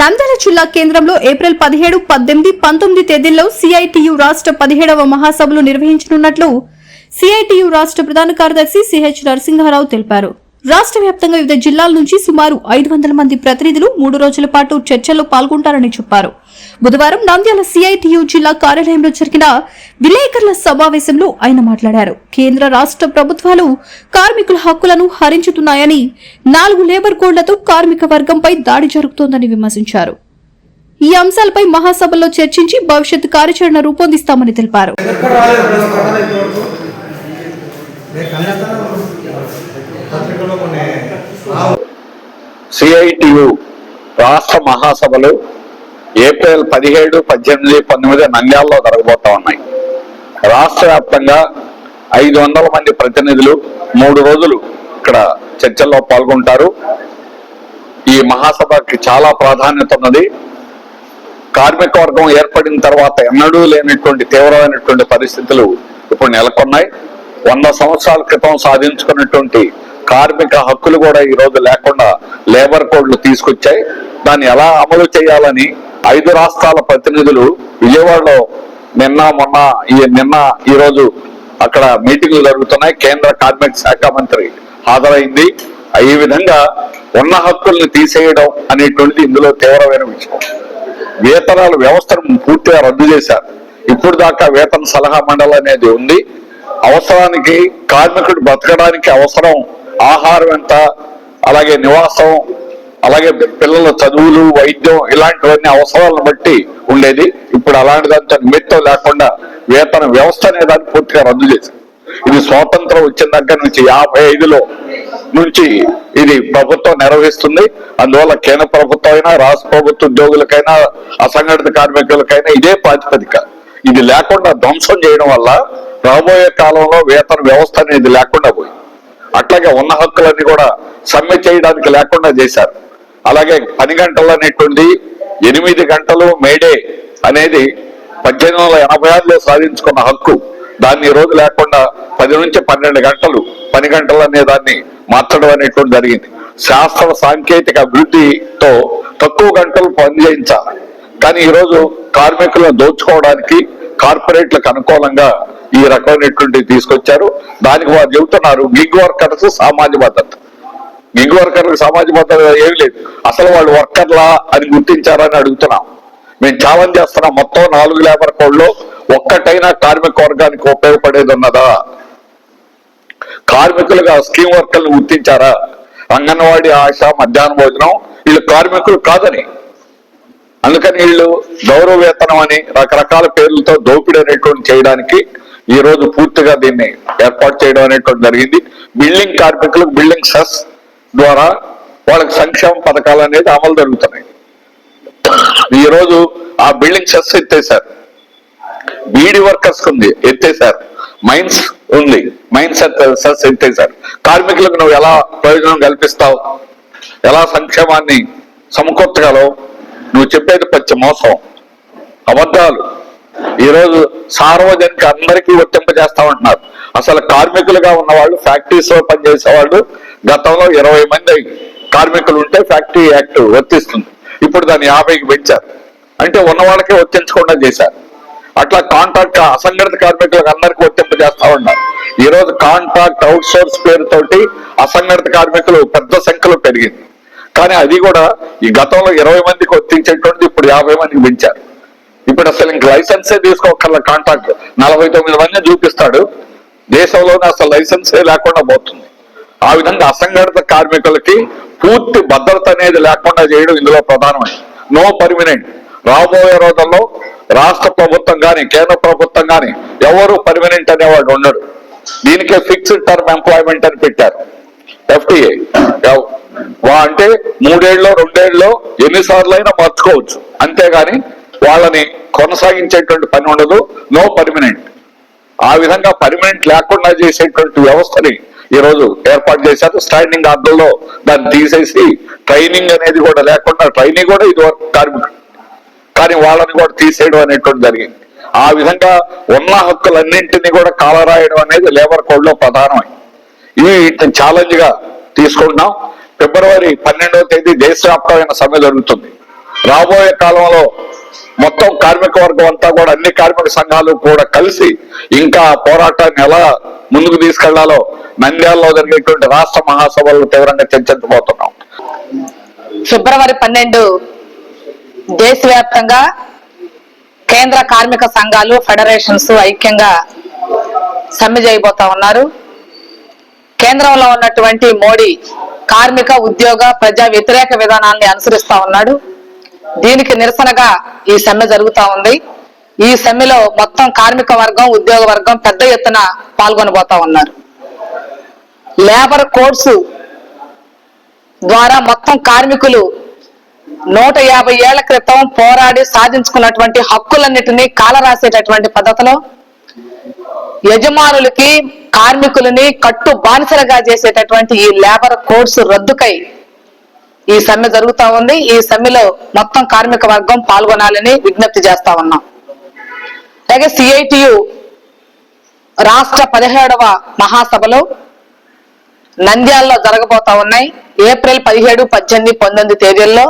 నంద్యాల జిల్లా కేంద్రంలో ఏప్రిల్ పదిహేడు పద్దెనిమిది పంతొమ్మిది తేదీల్లో సిఐటియు రాష్ట్ర పదిహేడవ మహాసభలు నిర్వహించనున్నట్లు సిఐటియు రాష్ట్ర ప్రధాన కార్యదర్శి సిహెచ్ నరసింహారావు తెలిపారు. రాష్ట్ర వ్యాప్తంగా వివిధ జిల్లాల నుంచి సుమారు ఐదు వందల మంది ప్రతినిధులు మూడు రోజుల పాటు చర్చల్లో పాల్గొంటారని చెప్పారు. బుధవారం నంద్యాల సిఐటియు జిల్లా కార్యాలయంలో జరిగిన విలేకరుల సమావేశంలో ఆయన మాట్లాడారు. కేంద్ర రాష్ట్ర ప్రభుత్వాలు కార్మికుల హక్కులను హరించుతున్నాయని నాలుగు లేబర్ కోడ్లతో కార్మిక వర్గంపై దాడి జరుగుతోందని విమర్శించారు. ఈ అంశాలపై మహాసభలో చర్చించి భవిష్యత్ కార్యాచరణ రూపొందిస్తామని తెలిపారు. సిఐటియు రాష్ట్ర మహాసభలు ఏప్రిల్ పదిహేడు పద్దెనిమిది పంతొమ్మిది నంద్యాలలో జరగబోతా ఉన్నాయి. రాష్ట్ర వ్యాప్తంగా ఐదు వందల మంది ప్రతినిధులు మూడు రోజులు ఇక్కడ చర్చల్లో పాల్గొంటారు. ఈ మహాసభకి చాలా ప్రాధాన్యత ఉన్నది. కార్మిక వర్గం ఏర్పడిన తర్వాత ఎన్నడూ లేనటువంటి తీవ్రమైనటువంటి పరిస్థితులు ఇప్పుడు నెలకొన్నాయి. వంద సంవత్సరాల క్రితం సాధించుకున్నటువంటి కార్మిక హక్కులు కూడా ఈ రోజు లేకుండా లేబర్ కోడ్లు తీసుకొచ్చాయి. దాన్ని ఎలా అమలు చేయాలని ఐదు రాష్ట్రాల ప్రతినిధులు విజయవాడలో నిన్న మొన్న ఈ నిన్న ఈ రోజు అక్కడ మీటింగ్లు జరుగుతున్నాయి. కేంద్ర కార్మిక శాఖ మంత్రి హాజరైంది. ఈ విధంగా ఉన్న హక్కుల్ని తీసేయడం అనేటువంటి ఇందులో తీవ్రమైన విషయం. వేతనాల వ్యవస్థను పూర్తిగా రద్దు చేశారు. ఇప్పుడు దాకా వేతన సలహా మండలి అనేది ఉంది. అవసరానికి కార్మికుడు బతకడానికి అవసరం ఆహారం ఎంత అలాగే నివాసం అలాగే పిల్లల చదువులు వైద్యం ఇలాంటివన్నీ అవసరాలను బట్టి ఉండేది. ఇప్పుడు అలాంటి దాంతో నిమిత్తం లేకుండా వేతన వ్యవస్థ అనే దాన్ని పూర్తిగా రద్దు చేసి ఇది స్వాతంత్రం వచ్చిన దగ్గర నుంచి యాభై ఐదులో నుంచి ఇది ప్రభుత్వం నిర్వహిస్తుంది అందువల్ల కేంద్ర ప్రభుత్వం అయినా రాష్ట్ర ప్రభుత్వ ఉద్యోగులకైనా అసంఘటిత కార్మికులకైనా ఇదే ప్రాతిపదిక. ఇది లేకుండా ధ్వంసం చేయడం వల్ల రాబోయే కాలంలో వేతన వ్యవస్థ అనేది లేకుండా పోయింది. అట్లాగే ఉన్న హక్కులన్నీ కూడా సమ్మె చేయడానికి లేకుండా చేశారు. అలాగే పని గంటలు అనేటువంటి ఎనిమిది గంటలు మేడే అనేది పద్దెనిమిది వందల ఎనభై ఆరులో సాధించుకున్న హక్కు. దాన్ని ఈ రోజు లేకుండా పది నుంచి పన్నెండు గంటలు పని గంటలు అనే దాన్ని మార్చడం అనేటువంటి జరిగింది. శాస్త్ర సాంకేతిక అభివృద్ధితో తక్కువ గంటలు పని చేయించాలి. కానీ ఈరోజు కార్మికులను దోచుకోవడానికి కార్పొరేట్లకు అనుకూలంగా ఈ రకమైనటువంటి తీసుకొచ్చారు. దానికి వారు చెబుతున్నారు గిగ్ వర్కర్స్ సామాజిక భద్రత గిగ్ వర్కర్లకు సామాజిక భద్రత ఏమి లేదు. అసలు వాళ్ళు వర్కర్లా అని గుర్తించారని అడుగుతున్నాం. మేము ఛాలెంజ్ చేస్తున్నాం మొత్తం నాలుగు లేబర్ కోడ్లో ఒక్కటైనా కార్మిక వర్గానికి ఉపయోగపడేది ఉన్నదా? కార్మికులుగా స్కీమ్ వర్కర్లు గుర్తించారా? అంగన్వాడీ ఆశ మధ్యాహ్న భోజనం వీళ్ళు కార్మికులు కాదని. అందుకని వీళ్ళు గౌరవ వేతనం అని రకరకాల పేర్లతో దోపిడీ అనేటువంటి చేయడానికి ఈ రోజు పూర్తిగా దీన్ని ఏర్పాటు చేయడం అనేటువంటి జరిగింది. బిల్డింగ్ కార్మికులకు బిల్డింగ్ సెస్ ద్వారా వాళ్ళకి సంక్షేమ పథకాలు అనేది అమలు జరుగుతున్నాయి. ఈరోజు ఆ బిల్డింగ్ సెస్ ఎత్తేసారు బీడీ వర్కర్స్ ఉంది ఎత్తేసారు మైన్స్ ఉంది మైన్స్ సెస్ ఎత్తేసారు కార్మికులకు నువ్వు ఎలా ప్రయోజనం కల్పిస్తావు? ఎలా సంక్షేమాన్ని సమకూర్చగలవు? నువ్వు చెప్పేది పచ్చ మోసం. అబద్ధాలు. ఈరోజు సార్వజనిక అందరికీ వర్తింపజేస్తామంటున్నారు. అసలు కార్మికులుగా ఉన్నవాళ్ళు ఫ్యాక్టరీస్లో పనిచేసే వాళ్ళు గతంలో ఇరవై మంది కార్మికులు ఉంటే ఫ్యాక్టరీ యాక్ట్ వర్తిస్తుంది. ఇప్పుడు దాన్ని యాభైకి పెంచారు. అంటే ఉన్న వాళ్ళకే వర్తించకుండా చేశారు. అట్లా కాంట్రాక్ట్ అసంఘటిత కార్మికులకు అందరికీ వర్తింపజేస్తా ఉన్నారు ఈ రోజు కాంట్రాక్ట్ అవుట్ సోర్స్ పేరుతోటి అసంఘటిత కార్మికులు పెద్ద సంఖ్యలో పెరిగింది. కానీ అది కూడా ఈ గతంలో ఇరవై మందికి వర్తించేటువంటిది ఇప్పుడు యాభై మందికి పెంచారు ఇప్పుడు అసలు ఇంక లైసెన్సే తీసుకోకర్ల కాంట్రాక్ట్ నలభై తొమ్మిది మంది చూపిస్తాడు. దేశంలోనే అసలు లైసెన్సే లేకుండా పోతుంది. ఆ విధంగా అసంఘటిత కార్మికులకి పూర్తి భద్రత అనేది లేకుండా చేయడం ఇందులో ప్రధానమైంది నో పర్మినెంట్ రాబోయే రోజుల్లో రాష్ట్ర ప్రభుత్వం కానీ కేంద్ర ప్రభుత్వం కానీ ఎవరు పర్మినెంట్ అనేవాడు ఉండడు. దీనికే ఫిక్స్డ్ టర్మ్ ఎంప్లాయ్మెంట్ అని పెట్టారు. ఎఫ్టీఏ వా అంటే మూడేళ్ళలో రెండేళ్ళలో ఎన్నిసార్లు అయినా మార్చుకోవచ్చు. అంతేగాని వాళ్ళని కొనసాగించేటువంటి పని ఉండదు. No permanent. ఆ విధంగా పర్మినెంట్ లేకుండా చేసేటువంటి వ్యవస్థని ఈ రోజు ఏర్పాటు చేశారు. స్టాండింగ్ ఆర్డర్లో దాన్ని తీసేసి ట్రైనింగ్ అనేది కూడా లేకుండా ట్రైనింగ్ కూడా ఇది వరకు కార్మికుడు కానీ వాళ్ళని కూడా తీసేయడం అనేటువంటి జరిగింది. ఆ విధంగా ఉన్న హక్కులన్నింటినీ కూడా కాలరాయడం అనేది లేబర్ కోడ్లో ప్రధానమైంది. ఇవి ఛాలెంజ్గా గా తీసుకుంటున్నాం. ఫిబ్రవరి పన్నెండవ తేదీ దేశవ్యాప్తమైన సమ్మె జరుగుతుంది. రాబోయే కాలంలో మొత్తం కార్మిక వర్గం అంతా కూడా అన్ని కార్మిక సంఘాలు కూడా కలిసి ఇంకా పోరాటాన్ని ఎలా ముందుకు తీసుకెళ్ళాలో నంద్యాలలో జరిగేటువంటి రాష్ట్ర మహాసభలు తీవ్రంగా చర్చించబోతున్నాం. ఫిబ్రవరి పన్నెండు దేశవ్యాప్తంగా కేంద్ర కార్మిక సంఘాలు ఫెడరేషన్స్ ఐక్యంగా సమ్మె చేయబోతా ఉన్నారు. కేంద్రంలో ఉన్నటువంటి మోడీ కార్మిక ఉద్యోగ ప్రజా వ్యతిరేక విధానాన్ని అనుసరిస్తా ఉన్నాడు. దీనికి నిరసనగా ఈ సమ్మె జరుగుతా ఉంది. ఈ సమ్మెలో మొత్తం కార్మిక వర్గం ఉద్యోగ వర్గం పెద్ద ఎత్తున పాల్గొనబోతా ఉన్నారు. లేబర్ కోడ్స్ ద్వారా మొత్తం కార్మికులు నూట యాభై ఏళ్ళ క్రితం పోరాడి సాధించుకున్నటువంటి హక్కులన్నిటినీ కాలరాసేటటువంటి పద్ధతిలో యజమానులకి కార్మికులని కట్టు బానిసలుగా చేసేటటువంటి ఈ లేబర్ కోడ్స్ రద్దుకై ఈ సమ్మె జరుగుతా ఉంది. ఈ సమ్మెలో మొత్తం కార్మిక వర్గం పాల్గొనాలని విజ్ఞప్తి చేస్తా ఉన్నాం. అలాగే సిఐటియు రాష్ట్ర పదిహేడవ మహాసభలో నంద్యాలలో జరగబోతా ఉన్నాయి. ఏప్రిల్ పదిహేడు పద్దెనిమిది పంతొమ్మిది తేదీల్లో.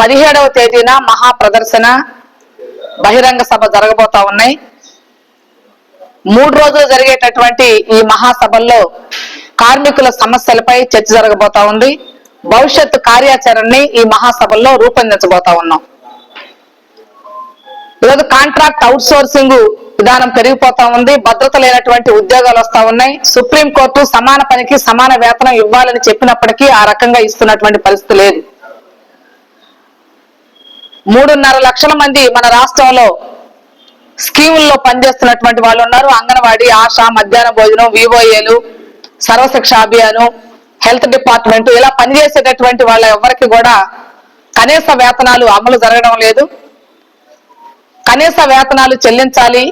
పదిహేడవ తేదీన మహా ప్రదర్శన బహిరంగ సభ జరగబోతా ఉన్నాయి. మూడు రోజులు జరిగేటటువంటి ఈ మహాసభల్లో కార్మికుల సమస్యలపై చర్చ జరగబోతా ఉంది. భవిష్యత్తు కార్యాచరణని ఈ మహాసభల్లో రూపొందించబోతా ఉన్నాం. ఈరోజు కాంట్రాక్ట్ అవుట్ సోర్సింగ్ విధానం పెరిగిపోతా ఉంది. భద్రత లేనటువంటి ఉద్యోగాలు వస్తా ఉన్నాయి. సుప్రీం కోర్టు సమాన పనికి సమాన వేతనం ఇవ్వాలని చెప్పినప్పటికీ ఆ రకంగా ఇస్తున్నటువంటి పరిస్థితి లేదు. మూడున్నర లక్షల మంది మన రాష్ట్రంలో స్కీముల్లో పనిచేస్తున్నటువంటి వాళ్ళు ఉన్నారు. అంగన్వాడీ ఆశ మధ్యాహ్న భోజనం వివోఏలు సర్వశిక్ష అభియాను హెల్త్ డిపార్ట్మెంట్ ఇలా పనిచేసేటటువంటి వాళ్ళ ఎవరికి కూడా కనీస వేతనాలు అమలు జరగడం లేదు. కనీస వేతనాలు చెల్లించాలి.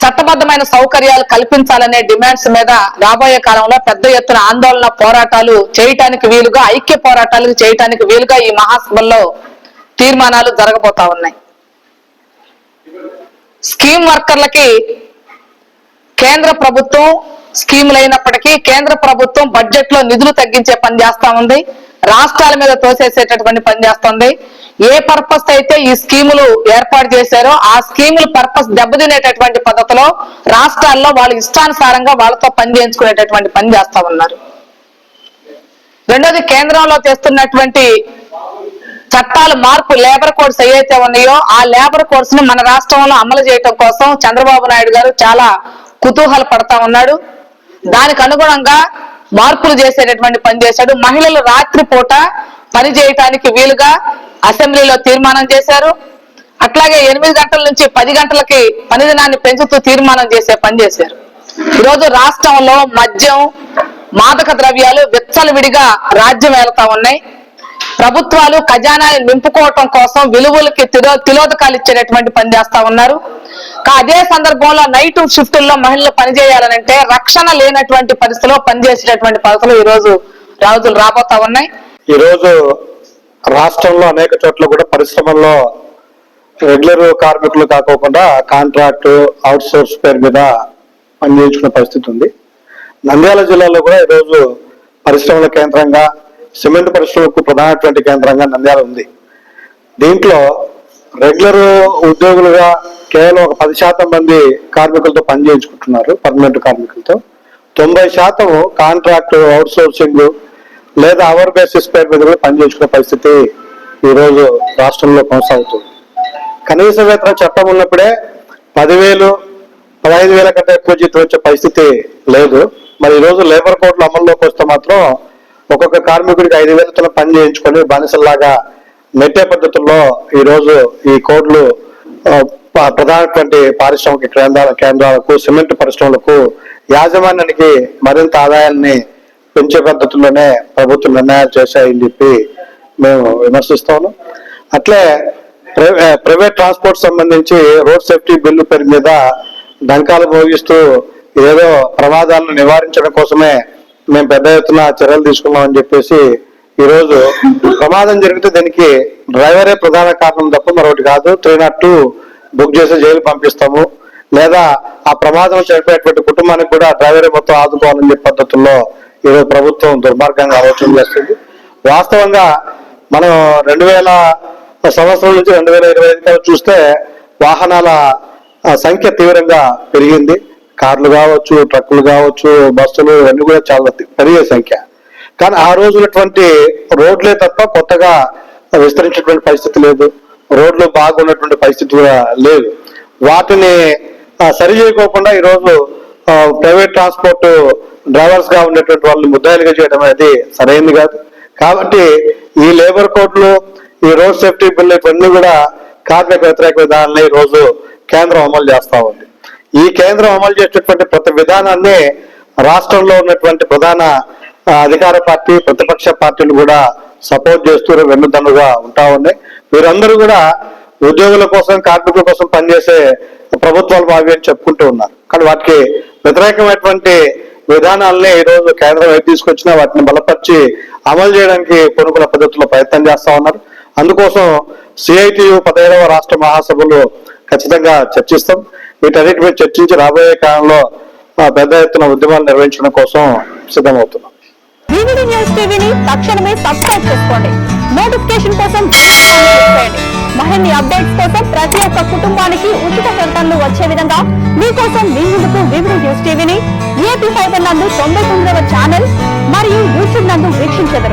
చట్టబద్ధమైన సౌకర్యాలు కల్పించాలనే డిమాండ్స్ మీద రాబోయే కాలంలో పెద్ద ఎత్తున ఆందోళన పోరాటాలు చేయటానికి వీలుగా ఐక్య పోరాటాలు చేయటానికి వీలుగా ఈ మహాసభల్లో తీర్మానాలు జరగబోతా ఉన్నాయి. స్కీమ్ వర్కర్లకి కేంద్ర ప్రభుత్వం స్కీములు అయినప్పటికీ కేంద్ర ప్రభుత్వం బడ్జెట్లో నిధులు తగ్గించే పని చేస్తా ఉంది. రాష్ట్రాల మీద తోసేసేటటువంటి పని చేస్తుంది. ఏ పర్పస్ అయితే ఈ స్కీములు ఏర్పాటు చేశారో ఆ స్కీములు పర్పస్ దెబ్బతినేటటువంటి పద్ధతిలో రాష్ట్రాల్లో వాళ్ళు ఇష్టానుసారంగా వాళ్ళతో పని చేయించుకునేటటువంటి పని చేస్తా ఉన్నారు. రెండోది కేంద్రంలో చేస్తున్నటువంటి చట్టాలు మార్పు లేబర్ కోడ్స్ ఏవైతే ఉన్నాయో ఆ లేబర్ కోడ్స్ని మన రాష్ట్రంలో అమలు చేయటం కోసం చంద్రబాబు నాయుడు గారు చాలా కుతూహల పడతా ఉన్నాడు. దానికి అనుగుణంగా మార్పులు చేసేటటువంటి పని చేశాడు. మహిళలు రాత్రి పూట పని చేయటానికి వీలుగా అసెంబ్లీలో తీర్మానం చేశారు. అట్లాగే ఎనిమిది గంటల నుంచి పది గంటలకి పని దినాన్ని పెంచుతూ తీర్మానం చేసే పని చేశారు. ఈరోజు రాష్ట్రంలో మద్యం మాదక ద్రవ్యాలు విచ్చలవిడిగా రాజ్యం వెళ్తా ఉన్నాయి. ప్రభుత్వాలు ఖజానాని నింపుకోవటం కోసం విలువలకి తిరో తిలోదకాలు ఇచ్చేటటువంటి పని చేస్తా ఉన్నారు. కా- అదే సందర్భంలో నైట్ షిఫ్టుల్లో మహిళలు పనిచేయాలనంటే రక్షణ లేనటువంటి పరిస్థితిలో పనిచేసేటటువంటి పరిస్థితులు ఈ రోజు రాజులు రాబోతా ఉన్నాయి. ఈరోజు రాష్ట్రంలో అనేక చోట్ల కూడా పరిశ్రమల్లో రెగ్యులర్ కార్మికులు కాకోకుండా కాంట్రాక్ట్ అవుట్ సోర్స్ పేరు మీద పనిచేయించుకునే పరిస్థితి ఉంది. నంద్యాల జిల్లాలో కూడా ఈరోజు పరిశ్రమల కేంద్రంగా సిమెంట్ పరిశ్రమకు ప్రధానటువంటి కేంద్రంగా నంద్యాల ఉంది. దీంట్లో రెగ్యులర్ ఉద్యోగులుగా కేవలం ఒక పది శాతం మంది కార్మికులతో పనిచేయించుకుంటున్నారు పర్మనెంట్ కార్మికులతో. తొంభై శాతం కాంట్రాక్ట్ అవుట్ సోర్సింగ్ లేదా అవర్ బేసిస్ పేరు మీద కూడా పనిచేసుకునే పరిస్థితి ఈరోజు రాష్ట్రంలో కొనసాగుతుంది. కనీస వేతన చట్టం ఉన్నప్పుడే పదివేలు పదహైదు వేల కంటే ఎక్కువ జీతం వచ్చే పరిస్థితి లేదు. మరి ఈరోజు లేబర్ కోడ్లు అమల్లోకి వస్తే మాత్రం ఒక్కొక్క కార్మికుడికి ఐదు వేలతో పని చేయించుకొని బానిసల్లాగా నెట్టే పద్ధతుల్లో ఈరోజు ఈ కోడ్లు ప్రధానటువంటి పారిశ్రామిక కేంద్రాల కేంద్రాలకు సిమెంట్ పరిశ్రమలకు యాజమాన్యానికి మరింత ఆదాయాన్ని పెంచే పద్ధతుల్లోనే ప్రభుత్వం నిర్ణయాలు చేశాయని చెప్పి మేము విమర్శిస్తాము అట్లే ప్రైవేట్ ట్రాన్స్పోర్ట్ సంబంధించి రోడ్ సేఫ్టీ బిల్లు పేరు మీద డంకాలు భోగిస్తూ ఏదో ప్రమాదాలను నివారించడం కోసమే మేము పెద్ద ఎత్తున చర్యలు తీసుకున్నామని చెప్పేసి ఈరోజు ప్రమాదం జరిగితే దీనికి డ్రైవరే ప్రధాన కారణం తప్ప మరొకటి కాదు. త్రీ నాట్ టూ బుక్ చేసి జైలు పంపిస్తాము. లేదా ఆ ప్రమాదం చనిపోయేటువంటి కుటుంబానికి కూడా డ్రైవరే మొత్తం ఆదుకోవాలని చెప్పే పద్ధతుల్లో ఈరోజు ప్రభుత్వం దుర్మార్గంగా ఆలోచన చేస్తుంది. వాస్తవంగా మనం రెండు వేల సంవత్సరం నుంచి రెండు వేల ఇరవై ఐదు చూస్తే వాహనాల సంఖ్య తీవ్రంగా పెరిగింది. కార్లు కావచ్చు ట్రక్కులు కావచ్చు బస్సులు ఇవన్నీ కూడా చాలా పెరిగే సంఖ్య. కానీ ఆ రోజులటువంటి రోడ్లే తప్ప కొత్తగా విస్తరించినటువంటి పరిస్థితి లేదు. రోడ్లు బాగున్నటువంటి పరిస్థితి కూడా లేదు. వాటిని సరి చేయకోకుండా ఈరోజు ప్రైవేట్ ట్రాన్స్పోర్ట్ డ్రైవర్స్గా ఉండేటువంటి వాళ్ళని ముద్దాయిలుగా చేయడం అనేది సరైనది కాదు. కాబట్టి ఈ లేబర్ కోడ్లు ఈ రోడ్ సేఫ్టీ బిల్ ఇవన్నీ కూడా కార్మిక వ్యతిరేక విధానాన్ని ఈ రోజు కేంద్రం అమలు చేస్తా ఉంది. ఈ కేంద్రం అమలు చేసేటటువంటి ప్రతి విధానాన్ని రాష్ట్రంలో ఉన్నటువంటి ప్రధాన అధికార పార్టీ ప్రతిపక్ష పార్టీలు కూడా సపోర్ట్ చేస్తూ వెన్నుదన్నుగా ఉంటా ఉన్నాయి. వీరందరూ కూడా ఉద్యోగుల కోసం కార్మికుల కోసం పనిచేసే ప్రభుత్వాలు బావి అని చెప్పుకుంటూ ఉన్నారు. కానీ వాటికి వ్యతిరేకమైనటువంటి విధానాలని ఈ రోజు కేంద్రం ఏది తీసుకొచ్చినా వాటిని బలపరిచి అమలు చేయడానికి కొనుగోలు పద్ధతుల్లో ప్రయత్నం చేస్తా ఉన్నారు. అందుకోసం సిఐటియు పదిహేడవ రాష్ట్ర మహాసభలు ఖచ్చితంగా చర్చిస్తాం. వీటన్నిటిపై చర్చించి రాబోయే కాలంలో పెద్ద ఎత్తున ఉద్యమాలు నిర్వహించడం కోసం సిద్ధమవుతున్నాం. తక్షణమే సబ్స్క్రైబ్ చేసుకోండి. నోటిఫికేషన్ కోసం మరిన్ని అప్డేట్స్ కోసం ప్రతి ఒక్క కుటుంబానికి ఉచిత ప్రకటనలు వచ్చే విధంగా మీకోసం మీ ముందుకు వివిధ న్యూస్ టీవీని ఏపీ ఫైబర్ నందు తొంభై తొమ్మిదవ ఛానల్ మరియు యూట్యూబ్ నందు వీక్షించెదరు.